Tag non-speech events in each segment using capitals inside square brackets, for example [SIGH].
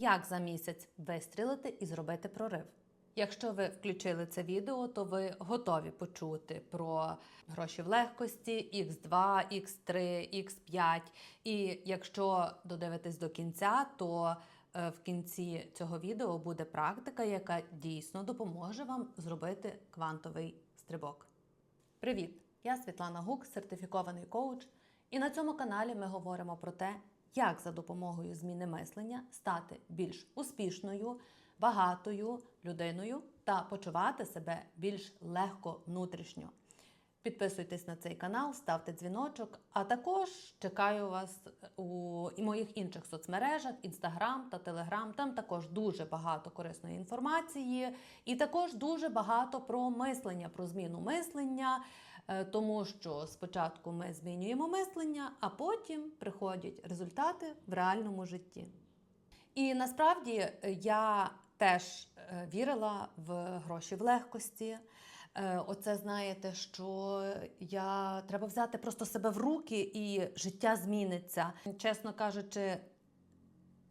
Як за місяць вистрілити і зробити прорив? Якщо ви включили це відео, то ви готові почути про гроші в легкості, X2, X3, X5. І якщо додивитесь до кінця, то е, в кінці цього відео буде практика, яка дійсно допоможе вам зробити квантовий стрибок. Привіт! Я Світлана Гук, сертифікований коуч, і на цьому каналі ми говоримо про те, як за допомогою зміни мислення стати більш успішною, багатою людиною та почувати себе більш легко внутрішньо. Підписуйтесь на цей канал, ставте дзвіночок, а також чекаю вас у і моїх інших соцмережах, Інстаграм та Телеграм. Там також дуже багато корисної інформації, і також дуже багато про мислення, про зміну мислення, е, тому що спочатку ми змінюємо мислення, а потім приходять результати в реальному житті. І насправді е, я теж е, вірила в гроші в легкості. Е, Оце знаєте, що я треба взяти просто себе в руки і життя зміниться. Чесно кажучи,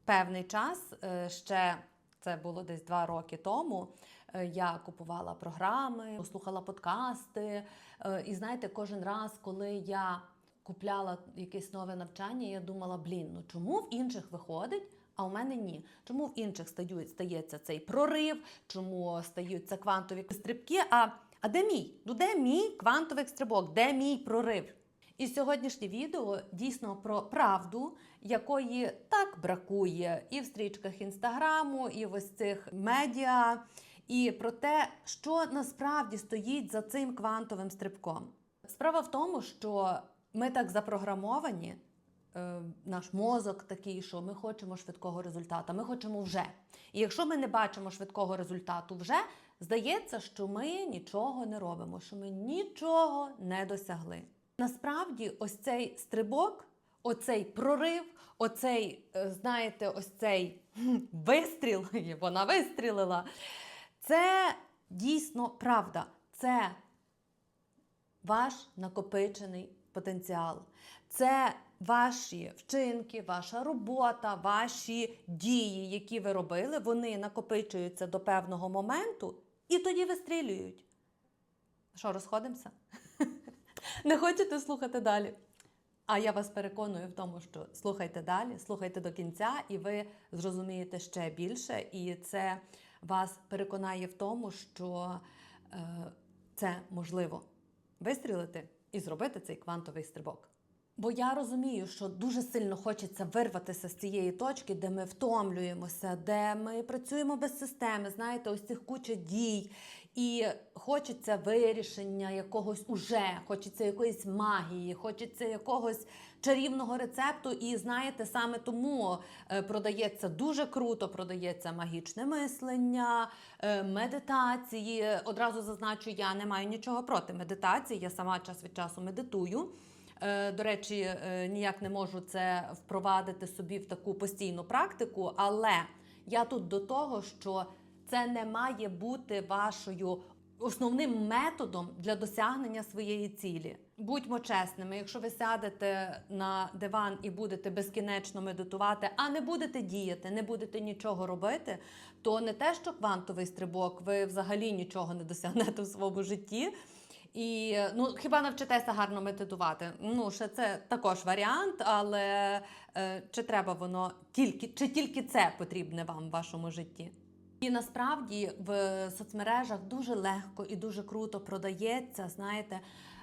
певний час е, ще це було десь два роки тому. Е, Я купувала програми, слухала подкасти. е, І знаєте, кожен раз, коли я купляла якесь нове навчання, я думала: блін, ну чому в інших виходить? А у мене ні. Чому в інших стається цей прорив, чому стаються квантові стрибки? А, а де мій? Ну де мій квантовий стрибок? Де мій прорив? І сьогоднішнє відео дійсно про правду, якої так бракує і в стрічках інстаграму, і в ось цих медіа, і про те, що насправді стоїть за цим квантовим стрибком. Справа в тому, що ми так запрограмовані, е, наш мозок такий, що ми хочемо швидкого результату, ми хочемо вже. І якщо ми не бачимо швидкого результату вже, здається, що ми нічого не робимо, що ми нічого не досягли. Насправді, ось цей стрибок, оцей прорив, оцей, е, знаєте, ось цей вистріл, [LAUGHS] вона вистрілила. Це дійсно правда. Це ваш накопичений потенціал. Це ваші вчинки, ваша робота, ваші дії, які ви робили, вони накопичуються до певного моменту і тоді вистрілюють. Що, розходимося? [LAUGHS] Не хочете слухати далі? А я вас переконую в тому, що слухайте далі, слухайте до кінця, і ви зрозумієте ще більше. І це вас переконає в тому, що е, це можливо вистрілити і зробити цей квантовий стрибок. Бо я розумію, що дуже сильно хочеться вирватися з цієї точки, де ми втомлюємося, де ми працюємо без системи, знаєте, ось цих куча дій. І хочеться вирішення якогось уже, хочеться якоїсь магії, хочеться якогось чарівного рецепту. І знаєте, саме тому е, продається дуже круто, продається магічне мислення, е, медитації. Одразу зазначу, я не маю нічого проти медитації. Я сама час від часу медитую. Е, До речі, ніяк не можу це впровадити собі в таку постійну практику, але я тут до того, що це не має бути вашою основним методом для досягнення своєї цілі. Будьмо чесними, якщо ви сядете на диван і будете безкінечно медитувати, а не будете діяти, не будете нічого робити, то не те, що квантовий стрибок, ви взагалі нічого не досягнете в своєму житті. І ну, хіба навчитеся гарно медитувати? Ну, ще це також варіант, але е, чи треба воно тільки, чи тільки це потрібне вам в вашому житті? І насправді в соцмережах дуже легко і дуже круто продається. Знаєте,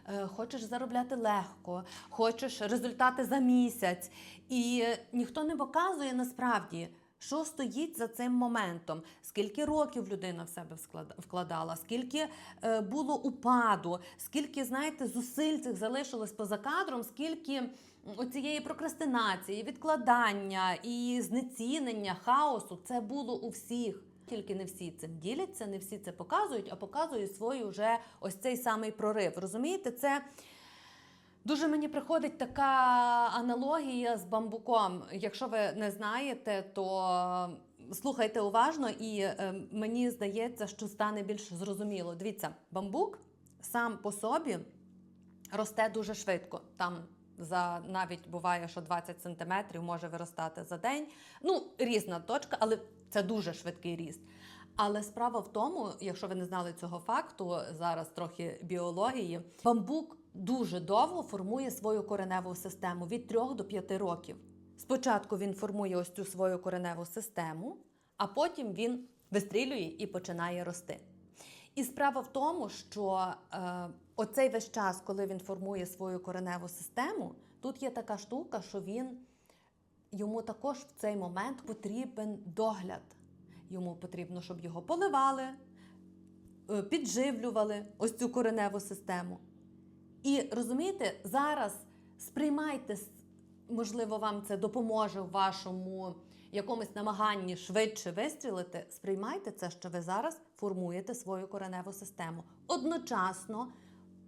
е, хочеш заробляти легко, хочеш результати за місяць. І ніхто не показує насправді. Що стоїть за цим моментом? Скільки років людина в себе вкладала, скільки е, було упаду, скільки, знаєте, зусиль цих залишилось поза кадром, скільки м, оцієї прокрастинації, відкладання і знецінення, хаосу це було у всіх. Тільки не всі цим діляться, не всі це показують, а показують свій вже ось цей самий прорив. Розумієте, це. Дуже мені приходить така аналогія з бамбуком. Якщо ви не знаєте, то слухайте уважно, і е, мені здається, що стане більш зрозуміло. Дивіться, бамбук сам по собі росте дуже швидко. Там за навіть буває, що 20 сантиметрів може виростати за день. Ну, різна точка, але це дуже швидкий ріст. Але справа в тому, якщо ви не знали цього факту, зараз трохи біології, бамбук дуже довго формує свою кореневу систему від 3 до 5 років. Спочатку він формує ось цю свою кореневу систему, а потім він вистрілює і починає рости. І справа в тому, що е, оцей весь час, коли він формує свою кореневу систему, тут є така штука, що він йому також в цей момент потрібен догляд. Йому потрібно, щоб його поливали, е, підживлювали ось цю кореневу систему. І розумієте, зараз сприймайте, можливо, вам це допоможе в вашому якомусь намаганні швидше вистрілити. Сприймайте це, що ви зараз формуєте свою кореневу систему, одночасно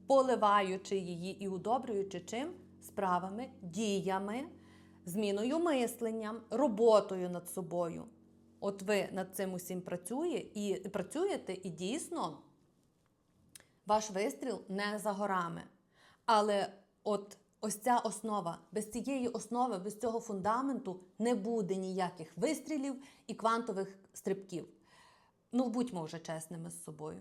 поливаючи її і удобрюючи чим справами, діями, зміною мисленням, роботою над собою. От ви над цим усім працює і працюєте, і дійсно ваш вистріл не за горами. Але от ось ця основа, без цієї основи, без цього фундаменту не буде ніяких вистрілів і квантових стрибків. Ну, будьмо вже чесними з собою.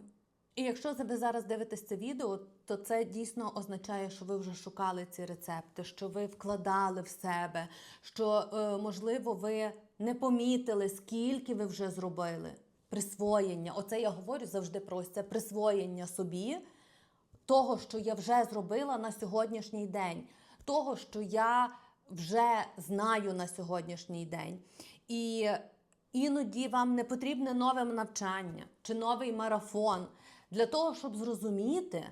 І якщо ви зараз дивитесь це відео, то це дійсно означає, що ви вже шукали ці рецепти, що ви вкладали в себе, що, е, можливо, ви не помітили, скільки ви вже зробили. Присвоєння. Оце я говорю завжди про це присвоєння собі того, що я вже зробила на сьогоднішній день, того, що я вже знаю на сьогоднішній день. І іноді вам не потрібне нове навчання чи новий марафон для того, щоб зрозуміти,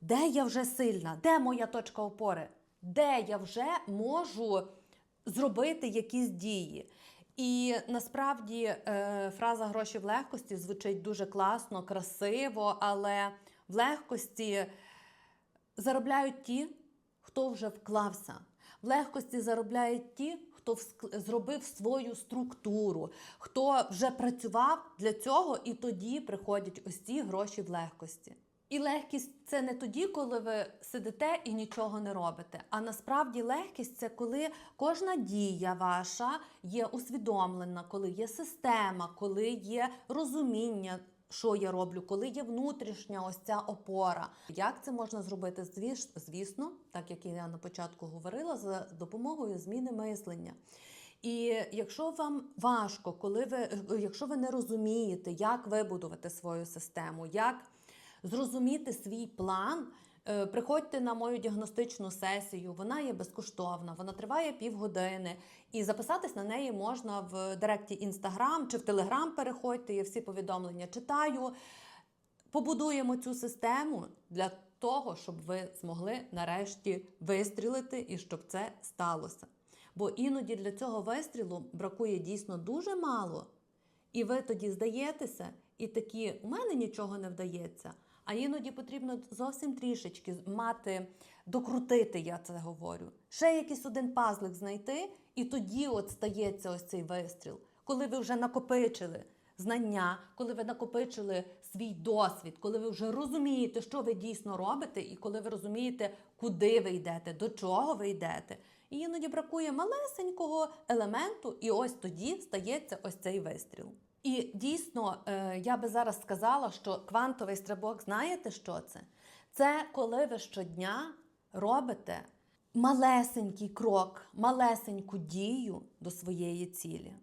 де я вже сильна, де моя точка опори, де я вже можу зробити якісь дії. І насправді е, фраза гроші в легкості звучить дуже класно, красиво, але в легкості заробляють ті, хто вже вклався. В легкості заробляють ті, хто зробив свою структуру, хто вже працював для цього, і тоді приходять ось ці гроші в легкості. І легкість це не тоді, коли ви сидите і нічого не робите. А насправді легкість це коли кожна дія ваша є усвідомлена, коли є система, коли є розуміння, що я роблю, коли є внутрішня ось ця опора. Як це можна зробити? Звісно, так як я на початку говорила, за допомогою зміни мислення. І якщо вам важко, коли ви, якщо ви не розумієте, як вибудувати свою систему, як зрозуміти свій план. Е, Приходьте на мою діагностичну сесію, вона є безкоштовна, вона триває півгодини. І записатись на неї можна в директі Інстаграм чи в Телеграм переходьте, я всі повідомлення читаю. Побудуємо цю систему для того, щоб ви змогли нарешті вистрілити і щоб це сталося. Бо іноді для цього вистрілу бракує дійсно дуже мало. І ви тоді здаєтеся, і такі, у мене нічого не вдається. А іноді потрібно зовсім трішечки мати, докрутити, я це говорю. Ще якийсь один пазлик знайти, і тоді от стається ось цей вистріл. Коли ви вже накопичили знання, коли ви накопичили свій досвід, коли ви вже розумієте, що ви дійсно робите, і коли ви розумієте, куди ви йдете, до чого ви йдете. І іноді бракує малесенького елементу, і ось тоді стається ось цей вистріл. І дійсно, е, я би зараз сказала, що квантовий стрибок, знаєте, що це? Це коли ви щодня робите малесенький крок, малесеньку дію до своєї цілі.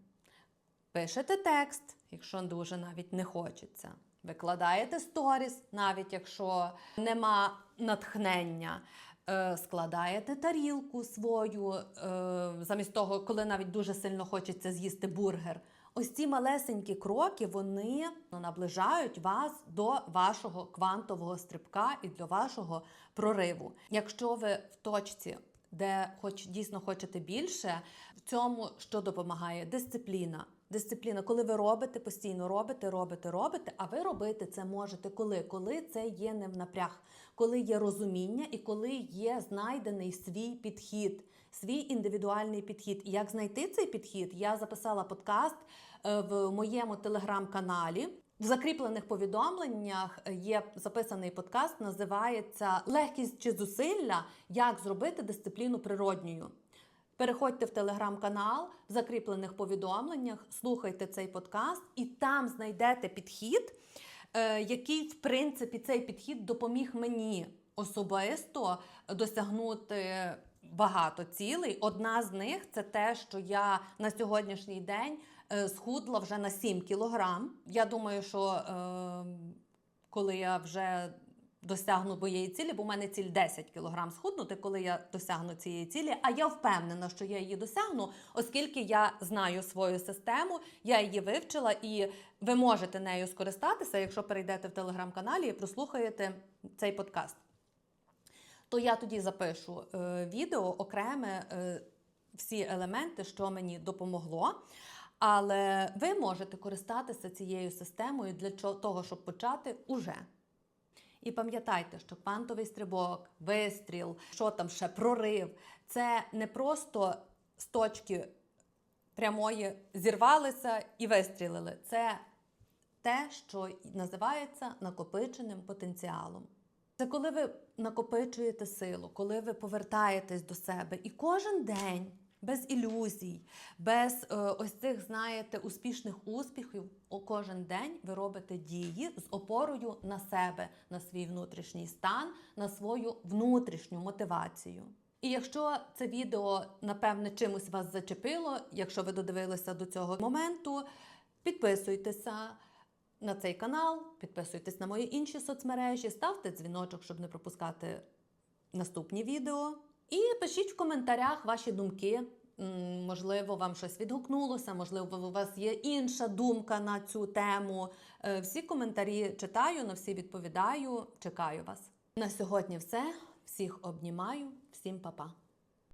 Пишете текст, якщо дуже навіть не хочеться. Викладаєте сторіс, навіть якщо нема натхнення. Е, Складаєте тарілку свою, е, замість того, коли навіть дуже сильно хочеться з'їсти бургер. Ось ці малесенькі кроки вони наближають вас до вашого квантового стрибка і до вашого прориву. Якщо ви в точці, де хоч дійсно хочете більше, в цьому що допомагає? Дисципліна. Дисципліна, коли ви робите, постійно робите, робите, робите, а ви робити це можете коли? Коли це є не в напряг, коли є розуміння і коли є знайдений свій підхід, свій індивідуальний підхід. І як знайти цей підхід? Я записала подкаст е, в моєму телеграм-каналі. В закріплених повідомленнях є записаний подкаст, називається Легкість чи зусилля, як зробити дисципліну природньою. Переходьте в телеграм-канал в закріплених повідомленнях, слухайте цей подкаст, і там знайдете підхід, е, який, в принципі, цей підхід допоміг мені особисто досягнути багато цілей. Одна з них це те, що я на сьогоднішній день е, схудла вже на 7 кілограм. Я думаю, що е, коли я вже досягну моєї цілі, бо в мене ціль 10 кілограм схуднути, коли я досягну цієї цілі. А я впевнена, що я її досягну, оскільки я знаю свою систему, я її вивчила, і ви можете нею скористатися, якщо перейдете в телеграм-каналі і прослухаєте цей подкаст. То я тоді запишу е, відео окреме е, всі елементи, що мені допомогло. Але ви можете користатися цією системою для того, щоб почати уже. І пам'ятайте, що квантовий стрибок, вистріл, що там ще прорив це не просто з точки прямої зірвалися і вистрілили. Це те, що називається накопиченим потенціалом. Це коли ви накопичуєте силу, коли ви повертаєтесь до себе і кожен день. Без ілюзій, без е, ось цих, знаєте, успішних успіхів, кожен день ви робите дії з опорою на себе, на свій внутрішній стан, на свою внутрішню мотивацію. І якщо це відео, напевне, чимось вас зачепило, якщо ви додивилися до цього моменту, підписуйтеся на цей канал, підписуйтесь на мої інші соцмережі, ставте дзвіночок, щоб не пропускати наступні відео. І пишіть в коментарях ваші думки. Можливо, вам щось відгукнулося, можливо, у вас є інша думка на цю тему. Е, Всі коментарі читаю, на всі відповідаю. Чекаю вас. На сьогодні все. Всіх обнімаю, всім па-па.